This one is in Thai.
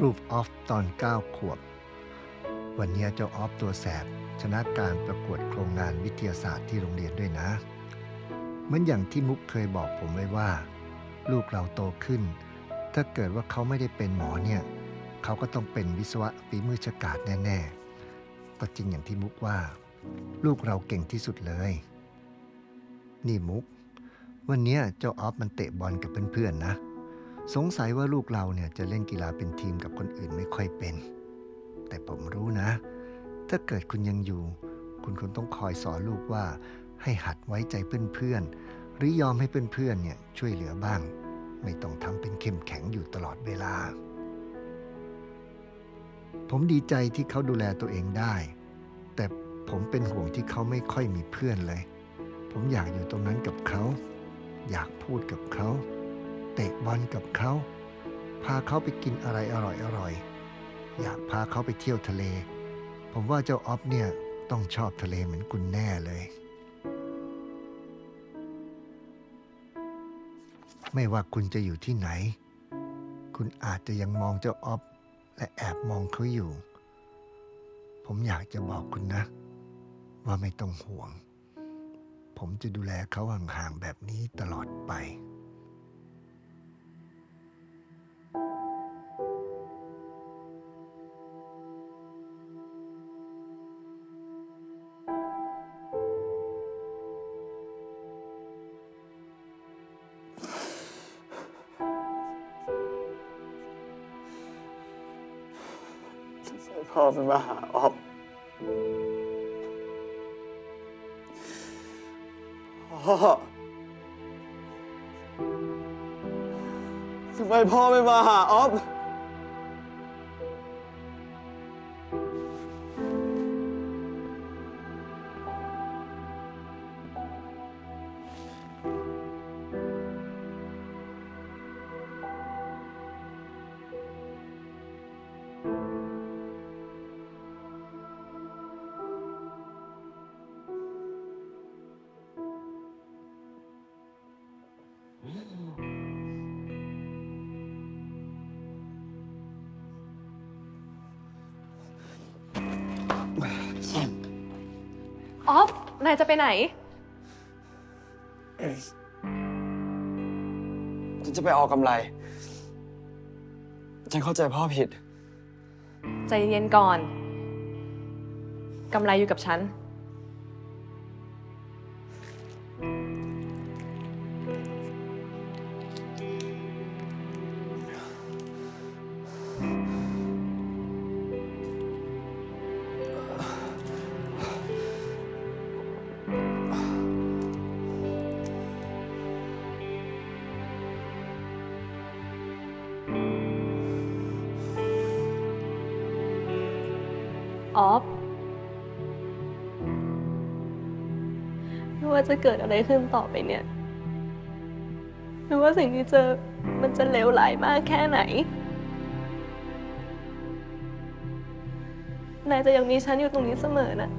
รูปออฟตอน 9 ขวบ วันนี้เจ้าออฟตัวแสบ ชนะการประกวดโครงงานวิทยาศาสตร์ที่โรงเรียนด้วยนะเหมือนอย่างที่มุกเคยบอกผมไว้ว่า ลูกเราโตขึ้น ถ้าเกิดว่าเขาไม่ได้เป็นหมอเนี่ย เขาก็ต้องเป็นวิศวะฝีมือฉกาจแน่ๆ ก็จริงอย่างที่มุกว่า ลูกเราเก่งที่สุดเลย นี่มุก วันนี้เจ้าออฟมันเตะบอลกับเพื่อนๆนะ สงสัยว่าลูกเราเนี่ยจะเล่นกีฬาเป็นทีมกับคนอื่นไม่ค่อยเป็น แต่ผมรู้นะ ถ้าเกิดคุณยังอยู่ คุณคงต้องคอยสอนลูกว่าให้หัดไว้ใจเพื่อนๆ หรือยอมให้เพื่อนๆเนี่ยช่วยเหลือบ้าง ไม่ต้องทำเป็นเข้มแข็งอยู่ตลอดเวลา ผมดีใจที่เขาดูแลตัวเองได้ แต่ผมเป็นห่วงที่เขาไม่ค่อยมีเพื่อนเลย ผมอยากอยู่ตรงนั้นกับเขา อยากพูดกับเขา เตะบอลกับเขา พาเขาไปกินอะไรอร่อยๆอยากพาเขาไปเที่ยวทะเล ผมว่าเจ้าออฟเนี่ยต้องชอบทะเลเหมือนคุณแน่เลย ไม่ว่าคุณจะอยู่ที่ไหน คุณอาจจะยังมองเจ้าออฟและแอบมองเขาอยู่ ผมอยากจะบอกคุณนะ ว่าไม่ต้องห่วง ผมจะดูแลเขาห่างๆแบบนี้ตลอดไป พ่อไปมาหาออฟพ่อทำไมพ่อไม่มาหาออฟ ออฟ นายจะไปไหน ฉันจะไปออกกำไร ฉันเข้าใจพ่อผิด ใจเย็นๆก่อน กำไรอยู่กับฉัน ออฟไม่ว่าจะเกิดอะไรขึ้นต่อไปเนี่ยไม่ว่าสิ่งที่เจอมันจะเลวร้ายมากแค่ไหนนายจะยังมีฉันอยู่ตรงนี้เสมอนะ